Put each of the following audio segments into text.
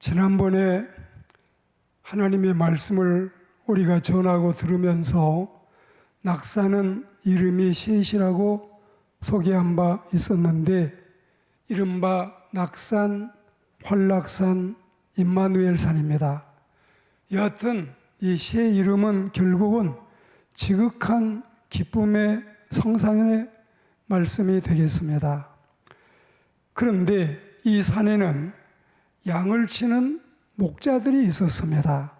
지난번에 하나님의 말씀을 우리가 전하고 들으면서 낙사는 이름이 셋이라고 소개한 바 있었는데 이른바 낙산, 활락산, 임마누엘산입니다. 여하튼 이세 이름은 결국은 지극한 기쁨의 성상의 말씀이 되겠습니다. 그런데 이 산에는 양을 치는 목자들이 있었습니다.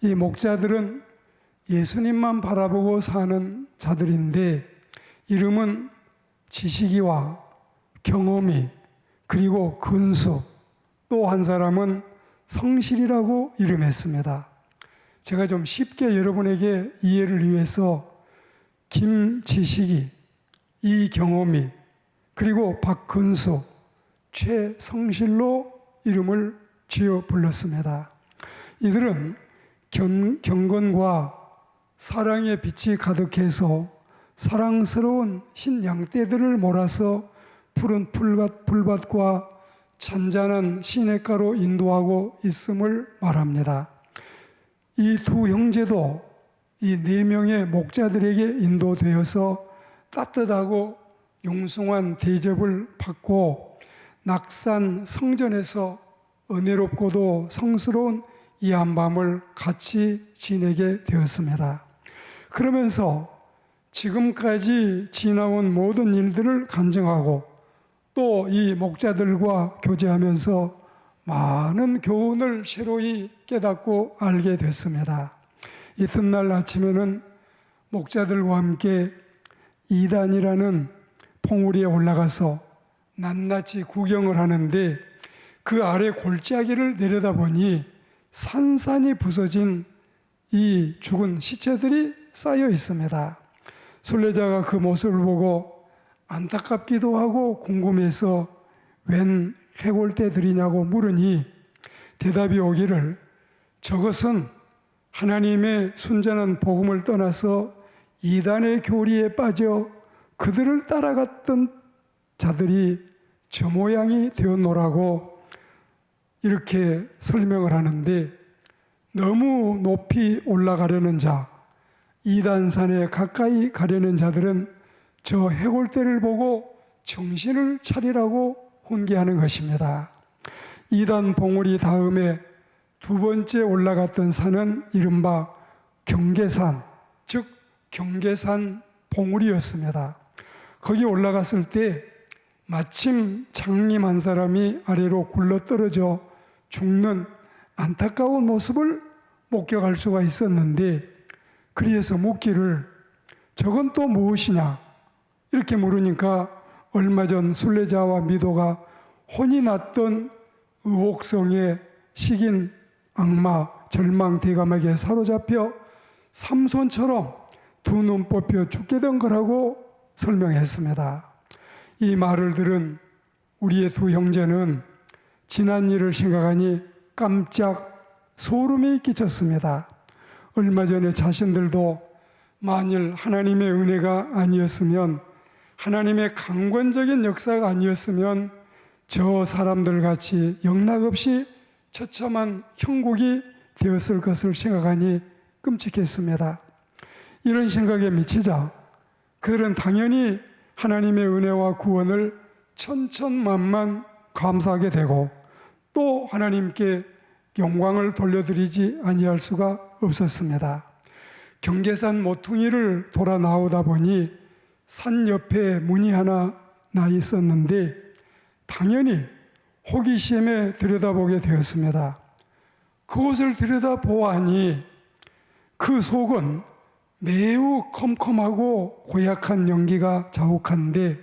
이 목자들은 예수님만 바라보고 사는 자들인데 이름은 지식이와 경험이 그리고 근수 또 한 사람은 성실이라고 이름했습니다. 제가 좀 쉽게 여러분에게 이해를 위해서 김지식이 이경험이 그리고 박근수 최성실로 이름을 지어 불렀습니다. 이들은 경, 경건과 사랑의 빛이 가득해서 사랑스러운 흰 양떼들을 몰아서 푸른 풀밭, 풀밭과 잔잔한 시냇가로 인도하고 있음을 말합니다. 이 두 형제도 이 네 명의 목자들에게 인도되어서 따뜻하고 용숭한 대접을 받고 낙산 성전에서 은혜롭고도 성스러운 이 한밤을 같이 지내게 되었습니다. 그러면서 지금까지 지나온 모든 일들을 간증하고 또 이 목자들과 교제하면서 많은 교훈을 새로이 깨닫고 알게 됐습니다. 이튿날 아침에는 목자들과 함께 이단이라는 봉우리에 올라가서 낱낱이 구경을 하는데 그 아래 골짜기를 내려다보니 산산이 부서진 이 죽은 시체들이 쌓여 있습니다. 순례자가 그 모습을 보고 안타깝기도 하고 궁금해서 웬 해골대들이냐고 물으니 대답이 오기를 저것은 하나님의 순전한 복음을 떠나서 이단의 교리에 빠져 그들을 따라갔던 자들이 저 모양이 되었노라고 이렇게 설명을 하는데 너무 높이 올라가려는 자, 이단산에 가까이 가려는 자들은 저 해골대를 보고 정신을 차리라고 훈계하는 것입니다. 이단 봉우리 다음에 두 번째 올라갔던 산은 이른바 경계산, 즉 경계산 봉우리였습니다. 거기 올라갔을 때 마침 장님 한 사람이 아래로 굴러 떨어져 죽는 안타까운 모습을 목격할 수가 있었는데 그리해서 묻기를 저건 또 무엇이냐 이렇게 물으니까 얼마 전 순례자와 미도가 혼이 났던 의혹성에 식인 악마 절망 대감에게 사로잡혀 삼손처럼 두 눈 뽑혀 죽게 된 거라고 설명했습니다. 이 말을 들은 우리의 두 형제는 지난 일을 생각하니 깜짝 소름이 끼쳤습니다. 얼마 전에 자신들도 만일 하나님의 은혜가 아니었으면 하나님의 강권적인 역사가 아니었으면 저 사람들 같이 영락없이 처참한 형국이 되었을 것을 생각하니 끔찍했습니다. 이런 생각에 미치자 그들은 당연히 하나님의 은혜와 구원을 천천만만 감사하게 되고 또 하나님께 영광을 돌려드리지 아니할 수가 없었습니다. 경계산 모퉁이를 돌아 나오다 보니 산 옆에 문이 하나 나 있었는데 당연히 호기심에 들여다보게 되었습니다. 그곳을 들여다보아니 그 속은 매우 컴컴하고 고약한 연기가 자욱한데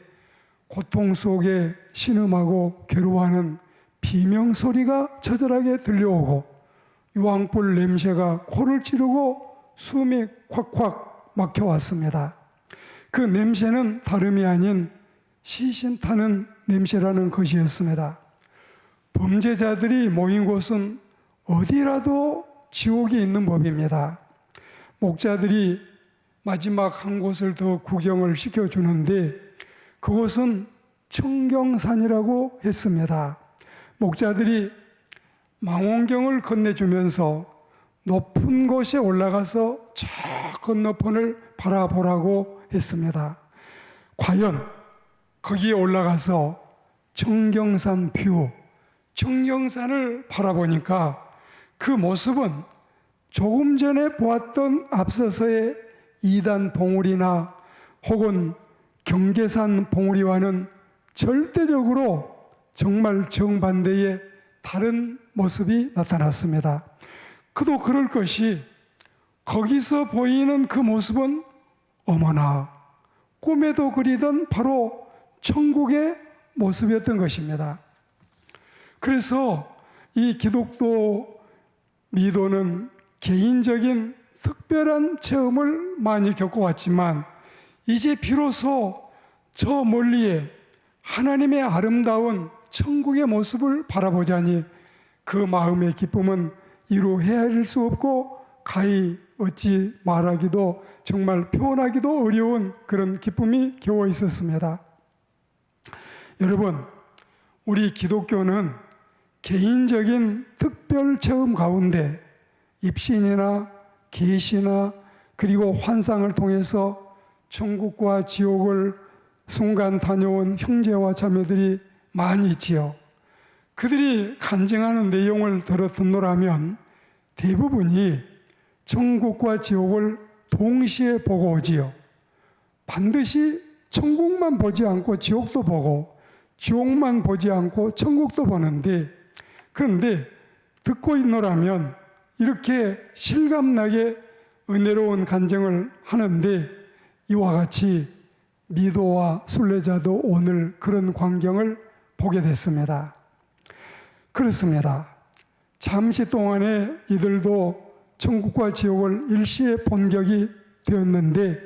고통 속에 신음하고 괴로워하는 비명 소리가 처절하게 들려오고 유황불 냄새가 코를 찌르고 숨이 콱콱 막혀왔습니다. 그 냄새는 다름이 아닌 시신 타는 냄새라는 것이었습니다. 범죄자들이 모인 곳은 어디라도 지옥이 있는 법입니다. 목자들이 마지막 한 곳을 더 구경을 시켜주는데 그곳은 청경산이라고 했습니다. 목자들이 망원경을 건네주면서 높은 곳에 올라가서 저 건너편을 바라보라고 했습니다. 과연 거기에 올라가서 청경산 뷰, 청경산을 바라보니까 그 모습은 조금 전에 보았던 앞서서의 이단 봉우리나 혹은 경계산 봉우리와는 절대적으로 정말 정반대의 다른 모습이 나타났습니다. 그도 그럴 것이 거기서 보이는 그 모습은 어머나 꿈에도 그리던 바로 천국의 모습이었던 것입니다. 그래서 이 기독교 미도는 개인적인 특별한 체험을 많이 겪어왔지만 이제 비로소 저 멀리에 하나님의 아름다운 천국의 모습을 바라보자니 그 마음의 기쁨은 이루 헤아릴 수 없고 가히 어찌 말하기도 정말 표현하기도 어려운 그런 기쁨이 겨워 있었습니다. 여러분, 우리 기독교는 개인적인 특별 체험 가운데 입신이나 계시나 그리고 환상을 통해서 천국과 지옥을 순간 다녀온 형제와 자매들이 많이 있지요. 그들이 간증하는 내용을 들어 듣노라면 대부분이 천국과 지옥을 동시에 보고 오지요. 반드시 천국만 보지 않고 지옥도 보고 지옥만 보지 않고 천국도 보는데 그런데 듣고 있노라면 이렇게 실감나게 은혜로운 간증을 하는데 이와 같이 미도와 순례자도 오늘 그런 광경을 보게 됐습니다. 그렇습니다. 잠시 동안에 이들도 천국과 지옥을 일시에 본격이 되었는데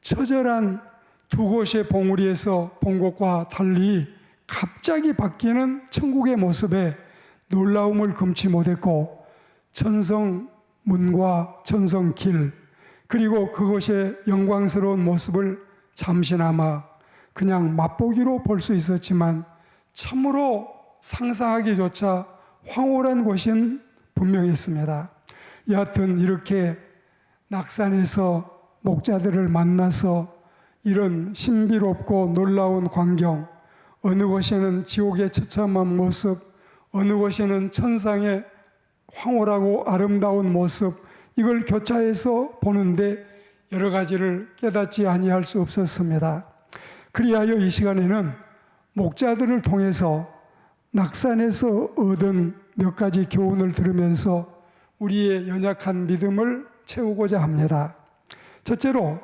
처절한 두 곳의 봉우리에서 본 것과 달리 갑자기 바뀌는 천국의 모습에 놀라움을 금치 못했고 천성 문과 천성 길 그리고 그곳의 영광스러운 모습을 잠시나마 그냥 맛보기로 볼 수 있었지만 참으로 상상하기조차 황홀한 곳인 분명했습니다. 여하튼 이렇게 낙산에서 목자들을 만나서 이런 신비롭고 놀라운 광경, 어느 곳에는 지옥의 처참한 모습, 어느 곳에는 천상의 황홀하고 아름다운 모습, 이걸 교차해서 보는데 여러 가지를 깨닫지 아니할 수 없었습니다. 그리하여 이 시간에는 목자들을 통해서 낙산에서 얻은 몇 가지 교훈을 들으면서 우리의 연약한 믿음을 채우고자 합니다. 첫째로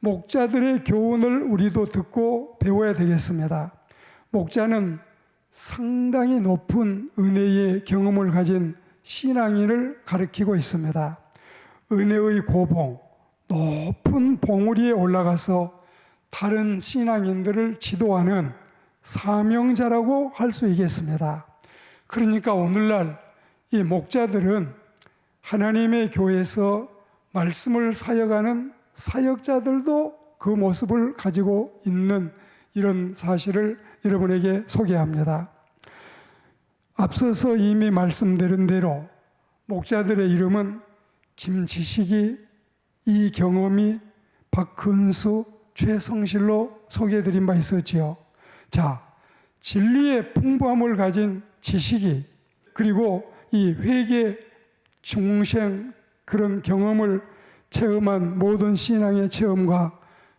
목자들의 교훈을 우리도 듣고 배워야 되겠습니다. 목자는 상당히 높은 은혜의 경험을 가진 신앙인을 가리키고 있습니다. 은혜의 고봉, 높은 봉우리에 올라가서 다른 신앙인들을 지도하는 사명자라고 할 수 있겠습니다. 그러니까 오늘날 이 목자들은 하나님의 교회에서 말씀을 사역하는 사역자들도 그 모습을 가지고 있는 이런 사실을 여러분에게 소개합니다. 앞서서 이미 말씀드린 대로 목자들의 이름은 김지식이, 이경험이, 박근수, 최성실로 소개해드린 바 있었지요. 자, 진리의 풍부함을 가진 지식이 그리고 이 회계 중생 그런 경험을 체험한 모든 신앙의 체험과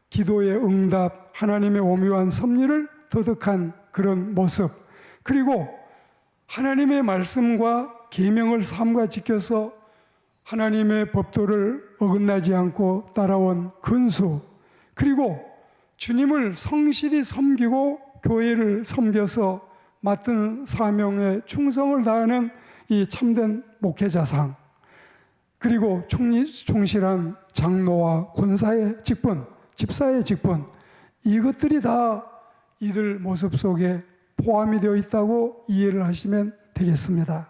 기도의 응답, 하나님의 오묘한 섭리를 터득한 그런 모습, 그리고 하나님의 말씀과 계명을 삼가 지켜서 하나님의 법도를 어긋나지 않고 따라온 근수, 그리고 주님을 성실히 섬기고 교회를 섬겨서 맡은 사명에 충성을 다하는 이 참된 목회자상, 그리고 충실한 장로와 권사의 직분, 집사의 직분, 이것들이 다 이들 모습 속에 포함이 되어 있다고 이해를 하시면 되겠습니다.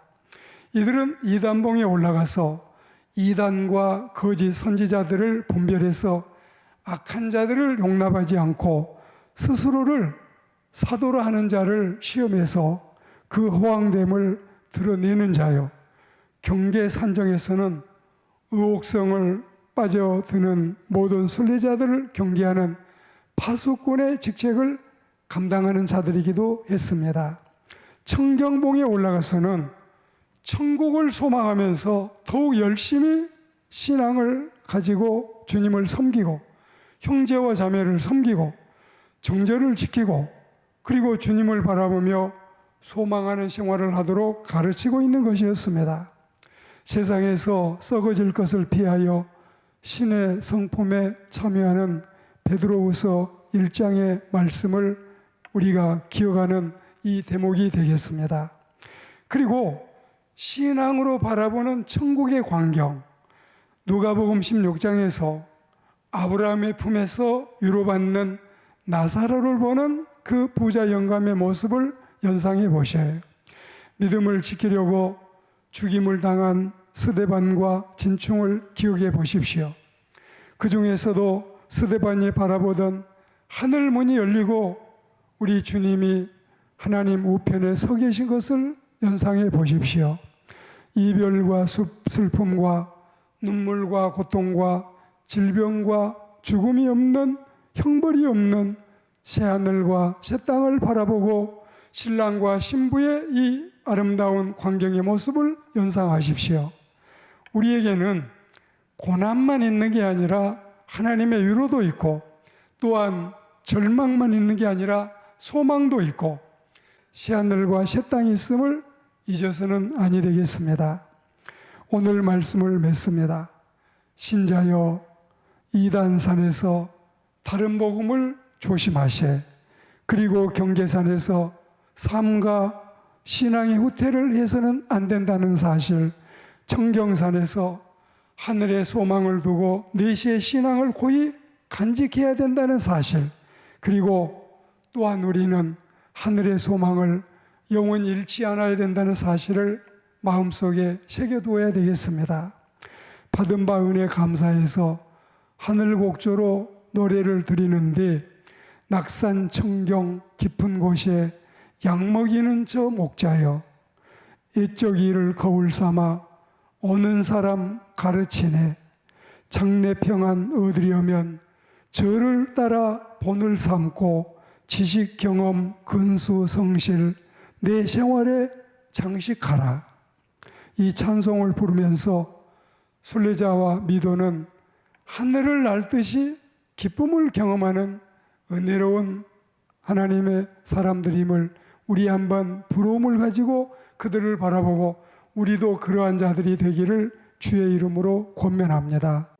이들은 이단봉에 올라가서 이단과 거짓 선지자들을 분별해서 악한 자들을 용납하지 않고 스스로를 사도로 하는 자를 시험해서 그 허황됨을 드러내는 자요. 경계 산정에서는 의혹성을 빠져드는 모든 순례자들을 경계하는 파수꾼의 직책을 감당하는 자들이기도 했습니다. 청경봉에 올라가서는 천국을 소망하면서 더욱 열심히 신앙을 가지고 주님을 섬기고 형제와 자매를 섬기고 정절을 지키고 그리고 주님을 바라보며 소망하는 생활을 하도록 가르치고 있는 것이었습니다. 세상에서 썩어질 것을 피하여 신의 성품에 참여하는 베드로후서 1장의 말씀을 우리가 기억하는 이 대목이 되겠습니다. 그리고 신앙으로 바라보는 천국의 광경 누가복음 16장에서 아브라함의 품에서 위로받는 나사로를 보는 그 부자 영감의 모습을 연상해 보셔요. 믿음을 지키려고 죽임을 당한 스데반과 진충을 기억해 보십시오. 그 중에서도 스데반이 바라보던 하늘 문이 열리고 우리 주님이 하나님 우편에 서 계신 것을 연상해 보십시오. 이별과 슬픔과 눈물과 고통과 질병과 죽음이 없는 형벌이 없는 새하늘과 새 땅을 바라보고 신랑과 신부의 이 아름다운 광경의 모습을 연상하십시오. 우리에게는 고난만 있는 게 아니라 하나님의 위로도 있고 또한 절망만 있는 게 아니라 소망도 있고 새하늘과 새 땅이 있음을 잊어서는 아니 되겠습니다. 오늘 말씀을 맺습니다. 신자여 이단산에서 다른 복음을 조심하세. 그리고 경계산에서 삶과 신앙의 후퇴를 해서는 안 된다는 사실, 청경산에서 하늘의 소망을 두고 내시의 신앙을 고이 간직해야 된다는 사실, 그리고 또한 우리는 하늘의 소망을 영원히 잃지 않아야 된다는 사실을 마음속에 새겨두어야 되겠습니다. 받은 바 은혜 감사해서 하늘 곡조로 노래를 드리는데 낙산 청경 깊은 곳에 양 먹이는 저 목자여 이쪽 일을 거울 삼아 오는 사람 가르치네 장래 평안 얻으려면 저를 따라 본을 삼고 지식 경험 근수 성실 내 생활에 장식하라 이 찬송을 부르면서 순례자와 미도는 하늘을 날듯이 기쁨을 경험하는 은혜로운 하나님의 사람들임을 우리 한번 부러움을 가지고 그들을 바라보고 우리도 그러한 자들이 되기를 주의 이름으로 권면합니다.